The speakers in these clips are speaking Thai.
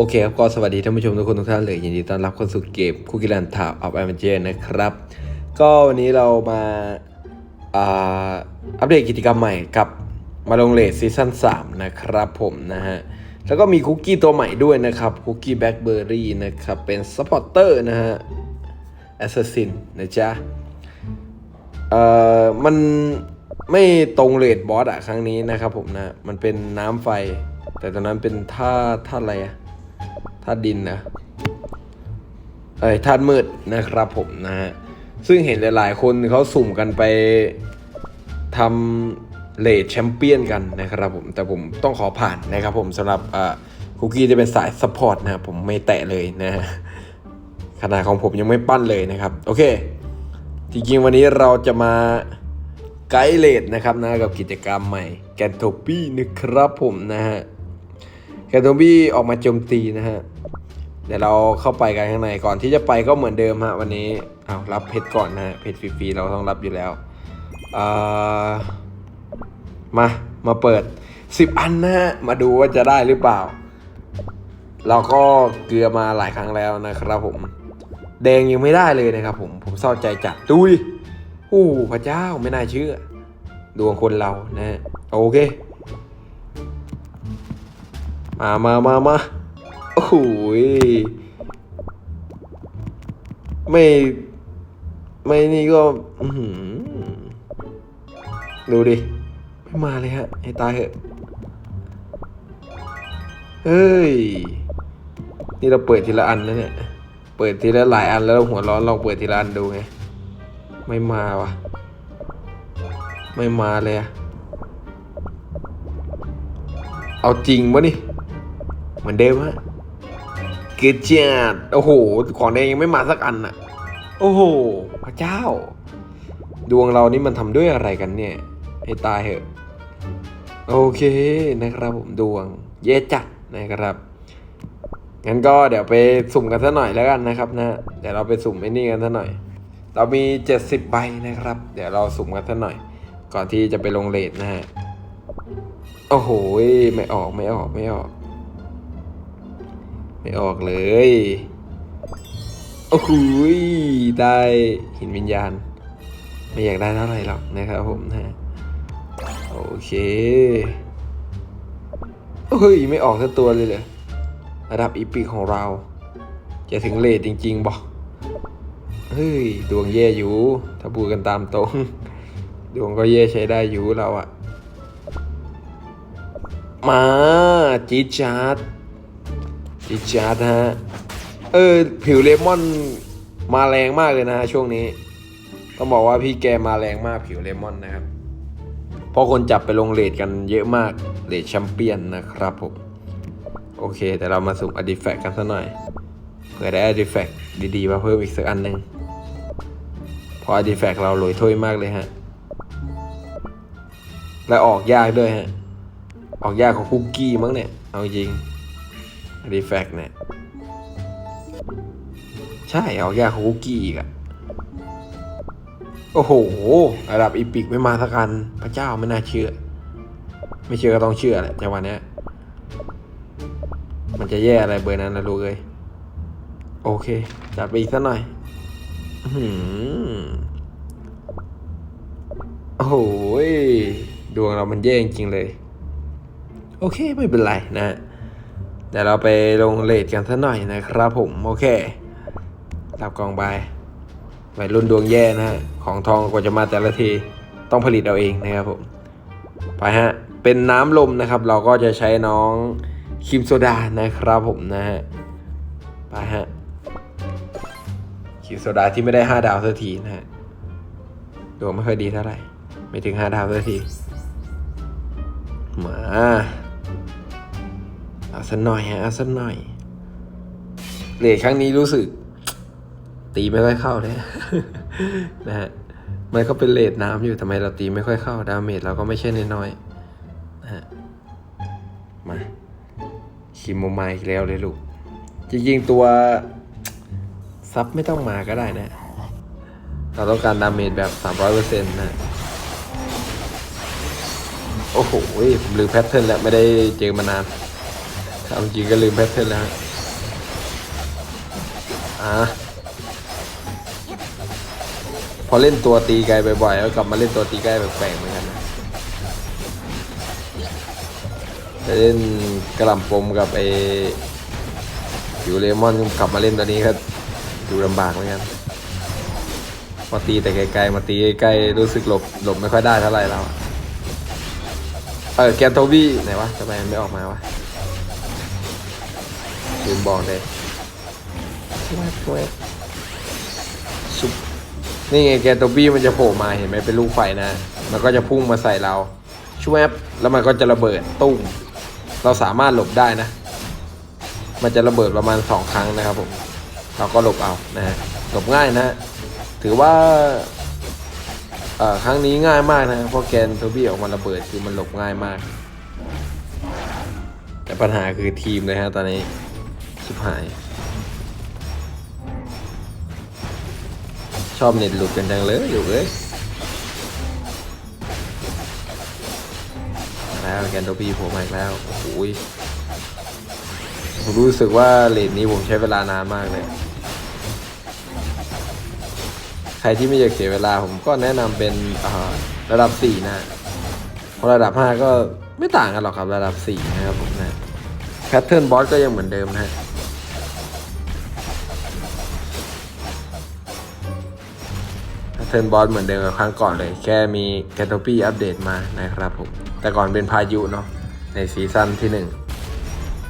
โอเคครับก็สวัสดีท่านผู้ชมทุกคนทุกท่านเลยยินดีต้อนรับเข้าสู่เกมคุกกี้แลนทาวออฟแอมเจนะครับ ก็วันนี้เรามาอัปเดตกิจกรรมใหม่กับมาลงเลทซีซั่น3นะครับผมนะฮะ แล้วก็มีคุกกี้ตัวใหม่ด้วยนะครับคุกกี้แบล็คเบอร์รี่นะครับ เป็นซัพพอร์เตอร์นะฮะแอสซัสซินนะจ๊ะ เอ่อ มันไม่ตรงเลดบอสอะครั้งนี้นะครับผมนะ มันเป็นน้ำไฟ แต่ตอนนั้นเป็นท่าท่าอะไรอะ ท่าดินนะเอ้ยท่ามืดนะครับผมนะฮะซึ่งเห็นหลาย ๆ คนเขาสุ่มกันไปทำเลดแชมเปี้ยนกันนะครับผมแต่ผมต้องขอผ่านนะครับผมสำหรับคุกกี้จะเป็นสายซัพพอร์ตนะครับผมไม่แตะเลยนะฮะขนาดของผมยังไม่ปั้นเลยนะครับ โอเค จริง ๆ วันนี้เราจะมาไกด์เลดนะครับนะกับกิจกรรมใหม่แกนโทปี้นะครับผมนะฮะ แกนโทปี้ออกมาโจมตีนะฮะ เดี๋ยวเราเข้าไปกันข้างในก่อนที่จะไปก็เหมือนเดิมฮะวันนี้เอารับเพชรก่อนนะฮะเพชรฟรีๆเราต้องรับอยู่แล้วอ่ามามาเปิด 10 อันนะฮะมาดูว่าจะได้หรือเปล่า เราก็เกลือมาหลายครั้งแล้วนะครับผม แดงยังไม่ได้เลยนะครับผมผมเศร้าใจจัดดูดิโอ้พระเจ้าไม่น่าเชื่อ ดวงคนเรานะโอเค มามามามาโอ้โหไม่ ไม่นี่ก็ดูดิ ไม่มาเลยฮะ ให้ตายเหอะ เฮ้ย นี่เราเปิดทีละอันนะเนี่ย เปิดทีละหลายอันแล้วหัวร้อนลองเปิดทีละอันดูไง ไม่มาวะไม่มาเลยอะเอาจริงปะนี่ มือนเดิมฮะเกิดจัดโอ้โห ของแดงยังไม่มาสักอันอะโอ้โห พระเจ้า ดวงเรานี่มันทำด้วยอะไรกันเนี่ยให้ตายเหอะ โอเคนะครับผมดวง เย่จัดนะครับงั้นก็เดี๋ยวไปสุ่มกันสักหน่อยแล้วกันนะครับนะเดี๋ยวเราไปสุ่มไอ้นี่กันสักหน่อย เรามี 70ใบนะครับ เดี๋ยวเราสุ่มกันสักหน่อย ก่อนที่จะไปลงเลทนะฮะโอ้โหไม่ออกไม่ออกไม่ออก ไม่ออกเลย โอ้โหได้หินวิญญาณ ไม่อยากได้เท่าไหร่หรอกนะครับผมนะโอเคเฮ้ยไม่ออกสักตัวเลยเหรอระดับอีพิกของเรา จะถึงเลทจริง ๆบอกเฮ้ย ดวงแย่อยู่ ถ้าพูดกันตามตรง ดวงก็แย่ใช้ได้อยู่เราอะมาจีจาร์ ดจีดจาร์ดฮะ เออ ผิวเลมอนมาแรงมากเลยนะช่วงนี้ ต้องบอกว่าพี่แกมาแรงมากผิวเลมอนนะครับ เพราะคนจับไปลงเลทกันเยอะมากเลทแชมเปี้ยนนะครับผม โอเค แต่เรามาสุ่มอดิแฟกกันสักหน่อยเผื่อได้อดิแฟกดีๆมาเพิ่มอีกสักอันหนึ่งเพราะอดิแฟกเราโรยถ้วยมากเลยฮะ และออกยากด้วยฮะ ออกยากของคุกกี้มั้งเนี่ย เอาจริง อดิแฟกเนี่ย ใช่ออกยากของคุกกี้อีกอะโอ้โห ระดับอีพิกไม่มาสักอันพระเจ้าไม่น่าเชื่อ ไม่เชื่อก็ต้องเชื่อแหละจังหวะเนี้ย มันจะแย่อะไรเบอร์นั้นนะลูกเอ้ยโอเค จัดไปอีกสักหน่อยโอ้โหดวงเรามันแย่จริงเลย โอเค ไม่เป็นไรนะ เดี๋ยวเราไปลงเลทกันสักหน่อยนะครับผม โอเครับกองใบวัยรุ่นดวงแย่นะฮะ ของทองกว่าจะมาแต่ละที ต้องผลิตเอาเองนะครับผม ไปฮะ เป็นน้ำลมนะครับ เราก็จะใช้น้องครีมโซดานะครับผมนะฮะ ไปฮะครีมโซดาที่ไม่ได้ 5 ดาวสักทีนะฮะ ดวงไม่ค่อยดีเท่าไหร่ ไม่ถึง 5 ดาวสักที มา เอาสักหน่อยฮะเอาสักหน่อยเลทครั้งนี้รู้สึก ตีไม่ค่อยเข้าเลยนะฮะมันก็เป็นเลทน้ำอยู่ทำไมเราตีไม่ค่อยเข้าดาเมจเราก็ไม่ใช่น้อยๆนะฮะมาคิโมไมล์อีกแล้วเลยลูกจริงๆตัวซับไม่ต้องมาก็ได้นะ เราต้องการดาเมจแบบ 300%นะ โอ้โหผมลืมแพทเทิร์นแล้วไม่ได้เจอมานาน เอาจริงก็ลืมแพทเทิร์นแล้วฮะอะพอเล่นตัวตีไกลบ่อยๆแล้วกลับมาเล่นตัวตีใกล้แปลกๆเหมือนกันนะเล่นกระหล่ำปมกับไอผิวเลมอนกลับมาเล่นตัวนี้ก็ดูลำบากเหมือนกันพอตีแต่ไกลๆมาตีใกล้ๆรู้สึกหลบหลบไม่ค่อยได้เท่าไหร่แล้ว เออแกนโทบี้ไหนวะทำไมไม่ออกมาวะ ลืมบอกเลยช่วยช่วยซุปนี่ไงแกนโทบี้มันจะโผล่มาเห็นไหมเป็นลูกไฟนะ มันก็จะพุ่งมาใส่เราช่วยแล้วมันก็จะระเบิดตุ้ม เราสามารถหลบได้นะ มันจะระเบิดประมาณสองครั้งนะครับผม เราก็หลบเอานะฮะ หลบง่ายนะฮะถือว่าเอ่อครั้งนี้ง่ายมากนะเพราะแกนโทบี้ออกมาระเบิดคือมันหลบง่ายมาก แต่ปัญหาคือทีมเลยฮะตอนนี้ ชิบหาย ชอบเน็ตหลุดกันจังเลยอยู่เอ้ยแล้วแกนโทบี้ผล่มาอีกแล้วโอ้โหยผมรู้สึกว่าเลนนี้ผมใช้เวลานานมากเลย ใครที่ไม่อยากเสียเวลาผมก็แนะนำเป็นระดับ 4 นะเพราะระดับ 5 ก็ไม่ต่างกันหรอกครับระดับ 4 นะครับผมนะแพทเทิร์นบอสก็ยังเหมือนเดิมนะฮะ เทิร์นบอสเหมือนเดิมกับครั้งก่อนเลย แค่มีแคทโ o ปี้อัปเดตมานะครับผม แต่ก่อนเป็นพายุเนาะในซีซั่นที่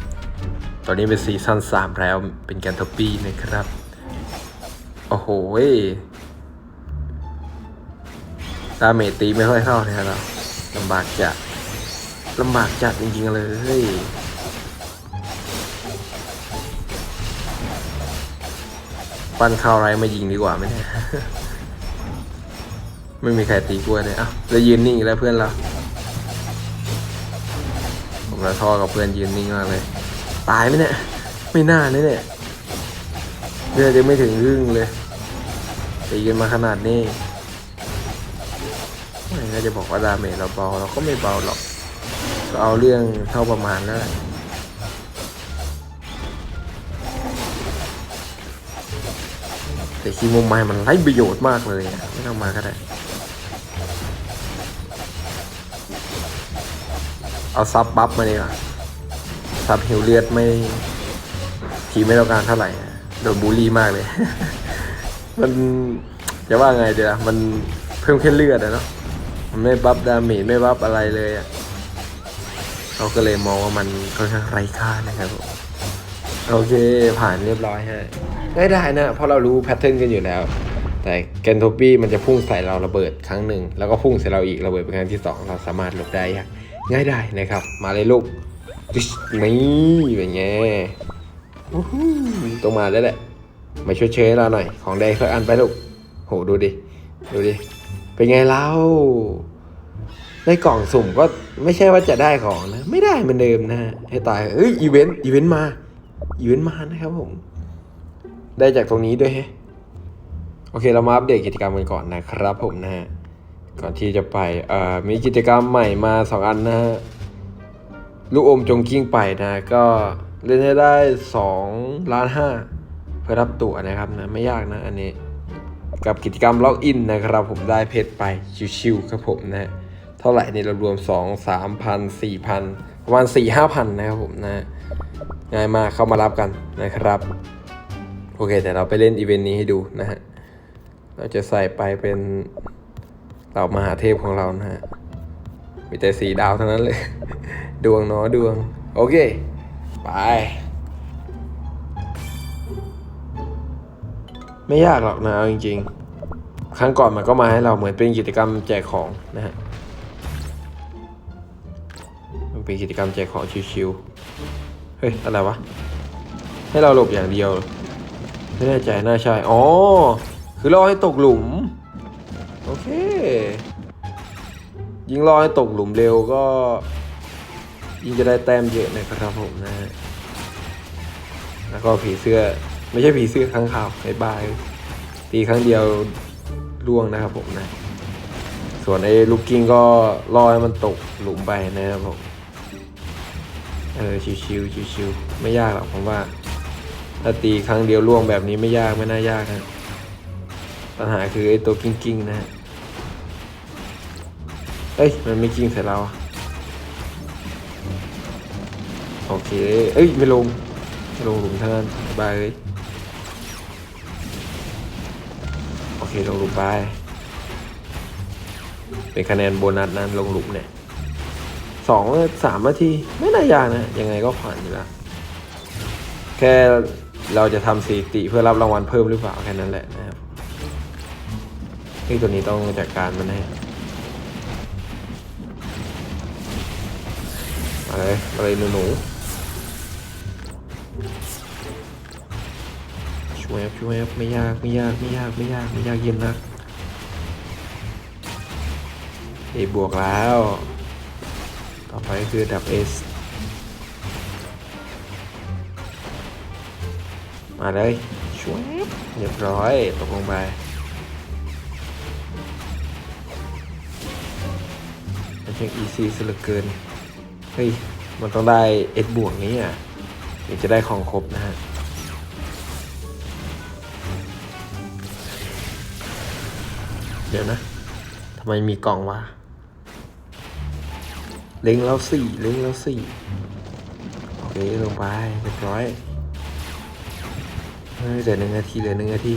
1 ตอนนี้เป็นซีซั่น3 แล้วเป็นแกนโทปี้นะครับ โอ้โหดาเมจตีไม่ค่อยเข้าเนี่ยเราลำบากจัดลำบากจัดจริงๆเลยปั้นเข้าไรมายิงดีกว่าไหมเนี่ย ไม่มีใครตีกล้วยเลยอะแล้วยืนนิ่งอีกแล้วเพื่อนเราผมละท่อกับเพื่อนยืนนิ่งมากเลย ตายไหมเนี่ย ไม่น่าเลยเนี่ยเลือดยังไม่ถึงครึ่งเลยตีกันมาขนาดนี้ไม่น่าจะบอกว่าดาเมจเราเบาเราก็ไม่เบาหรอก ก็เอาเรื่องเท่าประมาณแล้วแหละแต่คีโมไมล์มันไร้ประโยชน์มากเลยไม่ต้องมาก็ได้ เอาซับบัฟมาดีกว่าซับฮิวเลือดไม่ทีไม่ต้องการเท่าไหร่โดนบูลลี่มากเลย มันจะว่าไงเดี๋ยวมันเพิ่มแค่เลือดอะเนาะมันไม่บัฟดาเมจไม่บัฟอะไรเลยอะเขาก็เลยมองว่ามันค่อนข้างไร้ค่านะครับผมโอเคผ่านเรียบร้อยฮะได้ได้นะเพราะเรารู้แพทเทิร์นกันอยู่แล้ว แต่แกนโทปี้มันจะพุ่งใส่เราระเบิดครั้งหนึ่ง แล้วก็พุ่งใส่เราอีกระเบิดเป็นครั้งที่สองเราสามารถหลบได้ยาง ง่ายได้นะครับ มาเลยลูกนี่เป็นไงต้องมาแล้วแหละมาช่วยเชยเราหน่อย ของแดงสักอันไปลูกโหดูดิ ดูดิ เป็นไงเล่าได้กล่องสุ่มก็ไม่ใช่ว่าจะได้ของนะ ไม่ได้เหมือนเดิมนะให้ตายเอ้ยอีเวนต์อีเวนต์มาอีเวนต์มานะครับผม ได้จากตรงนี้ด้วยฮะโอเคเรามาอัปเดตกิจกรรมกันก่อนนะครับผมนะฮะ ก่อนที่จะไปมีกิจกรรมใหม่มาสองอันนะฮะ ลูกอมจงกิ้งไปนะ ก็เล่นให้ได้2ล้านห้าเพื่อรับตั๋วนะครับนะ ไม่ยากนะอันนี้ กับกิจกรรมล็อกอินนะครับ ผมได้เพชรไปชิวๆครับผมนะเท่าไหร่นี่เรารวม2 3พัน4พันประมาณ 4 5พันนะครับผมนะง่ายมากเข้ามารับกันนะครับ โอเค แต่เราไปเล่นอีเวนต์นี้ให้ดูนะฮะ เราจะใส่ไปเป็น ต่ามหาเทพของเรานะฮะ มีแต่สีดาวเท่านั้นเลย ดวงเนาะดวง โอเค ไป ไม่ยากหรอกนะเอาจริง ๆ ครั้งก่อนมันก็มาให้เราเหมือนเป็นกิจกรรมแจกของนะฮะมันเป็นกิจกรรมแจกของชิวๆ เฮ้ย อะไรวะ ให้เราหลบอย่างเดียว ไม่แน่ใจน่าใช่ อ๋อ คือรอให้ตกหลุม โอเค ยิงรอให้ตกหลุมเร็วก็ ยิงจะได้แต้มเยอะนะครับผมนะฮะแล้วก็ผีเสื้อไม่ใช่ผีเสื้อครั้งข่าวบายบายตีครั้งเดียวล่วงนะครับผมนะ ส่วนไอ้ลูกกิ้งก็รอให้มันตกหลุมไปนะครับผมเออชิวๆชิวๆไม่ยากหรอกผมว่า ถ้าตีครั้งเดียวล่วงแบบนี้ไม่ยากไม่น่ายากนะปัญหาคือไอ้ตัวกิ้งกิ้งๆนะฮะ เอ้ย มันไม่กิ้งใส่เราอะโอเค เอ้ย ไม่ลงไม่ลงหลุมเท่านั้นบายเลยโอเค ลงหลุมไป เป็นคะแนนโบนัสนั้นลงหลุมเนี่ยสองสามนาที ไม่น่ายากนะ ยังไงก็ผ่านอยู่แล้ว แค่เราจะทำสถิติเพื่อรับรางวัลเพิ่มหรือเปล่าแค่นั้นแหละนะครับที่ตัวนี้ต้องจัดการมันให้ มาเลยมาเลยหนูหนูช่วยครับช่วยครับไม่ยากไม่ยากไม่ยากไม่ยากไม่ยากเย็นนะเอบวกแล้ว ต่อไปคือดับเอสมาเลยช่วยเรียบร้อยตกลงไปมันช่างอีซีซะเหลือเกิน ฮ้ย มันต้องได้เอ็ดบวกนี้อะถึงจะได้ของครบนะฮะเดี๋ยวนะทำไมมีกล่องวะเล็งแล้วสี่เล็งแล้วสี่โอเคลงไปเรียบร้อยเฮ้ยหลือหนึ่งนาทีเหลือหนึ่งนาที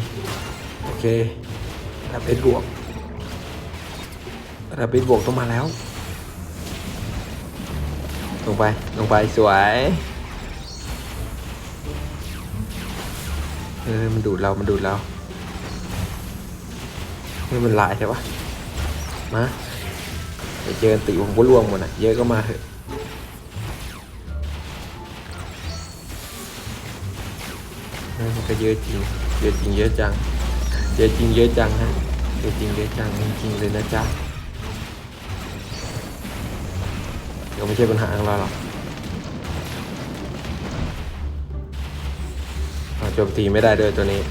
โอเคระดับเอ็ดบวกระดับเอ็ดบวกต้องมาแล้ว ลงไป ลงไปสวยเออมันดูดเรา มันดูดเราเฮ้ยมันลายใช่ปะมาไปเจอติผมก็ล่วงหมดอะเยอะก็มาเถอะมันก็เยอะจริง เยอะจริงเยอะจัง เยอะจริงเยอะจังฮะ เยอะจริงเยอะจังจริงเลยนะจ๊ะ เดี๋ยวไม่ใช่ปัญหาของเราหรอกโจมตีไม่ได้ด้วยตัวนี้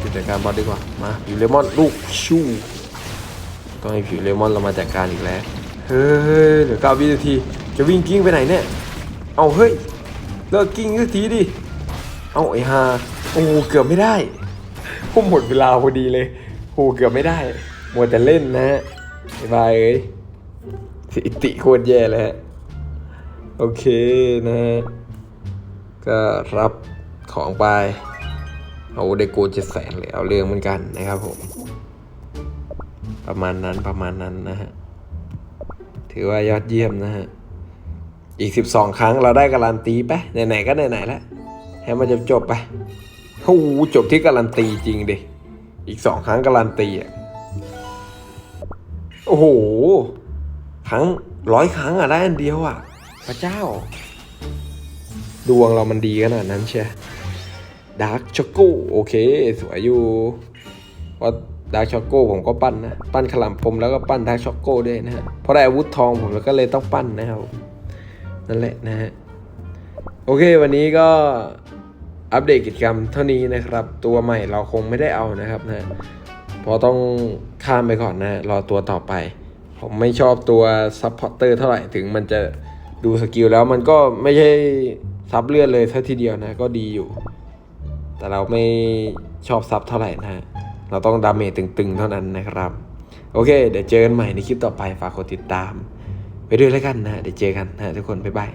จุดจัดการบอสดีกว่า มาผิวเลมอนลูกชูต้องให้ผิวเลมอนเรามาจัดการอีกแล้ว เฮ้ยเหลือเก้าวินาที จะวิ่งกิ้งไปไหนเนี่ย เอาเฮ้ย เลิกกิ้งสักทีดิ เอาไอ้ฮาโอ้เกือบไม่ได้พุ่มหมดเวลาพอดีเลยโอ้เกือบไม่ได้ มัวแต่เล่นนะฮะบ๊ายบายเอ้ย สิติโคตรแย่เลยฮะ โอเคนะฮะ ก็รับของไป เอาได้โกเจ็ดแสนเลยเอาเรื่องเหมือนกันนะครับผม ประมาณนั้นประมาณนั้นนะฮะ ถือว่ายอดเยี่ยมนะฮะ อีกสิบสองครั้งเราได้การันตีไปไหนๆก็ไหนๆแล้วให้มันจะจบไปโอ้จบที่การันตีจริงดิ อีกสองครั้งการันตีอะ โอ้โห ครั้งร้อยครั้งอะได้อันเดียวอะ พระเจ้า ดวงเรามันดีขนาดนั้นเชียดาร์กช็อกโกโอเค สวยอยู่ว่าดาร์กช็อกโกผมก็ปั้นนะ ปั้นขลำปมแล้วก็ปั้นดาร์กช็อกโกด้วยนะฮะเพราะได้อาวุธทองผมแล้วก็เลยต้องปั้นนะครับ นั่นแหละนะฮะ โอเควันนี้ก็อัปเดตกิจกรรมเท่านี้นะครับ ตัวใหม่เราคงไม่ได้เอานะครับนะเพราะต้องข้ามไปก่อนนะ รอตัวต่อไป ผมไม่ชอบตัวซับพอร์เตอร์เท่าไหร่ถึงมันจะดูสกิลแล้วมันก็ไม่ใช่ซับเลือดเลยเท่าทีเดียวนะก็ดีอยู่ แต่เราไม่ชอบซับเท่าไหร่นะ เราต้องดาเมจตึงๆ เท่านั้นนะครับ โอเค เดี๋ยวเจอกันใหม่ในคลิปต่อไปฝากกดติดตาม ไปด้วยแล้วกันนะ เดี๋ยวเจอกันนะทุกคน บ๊ายบาย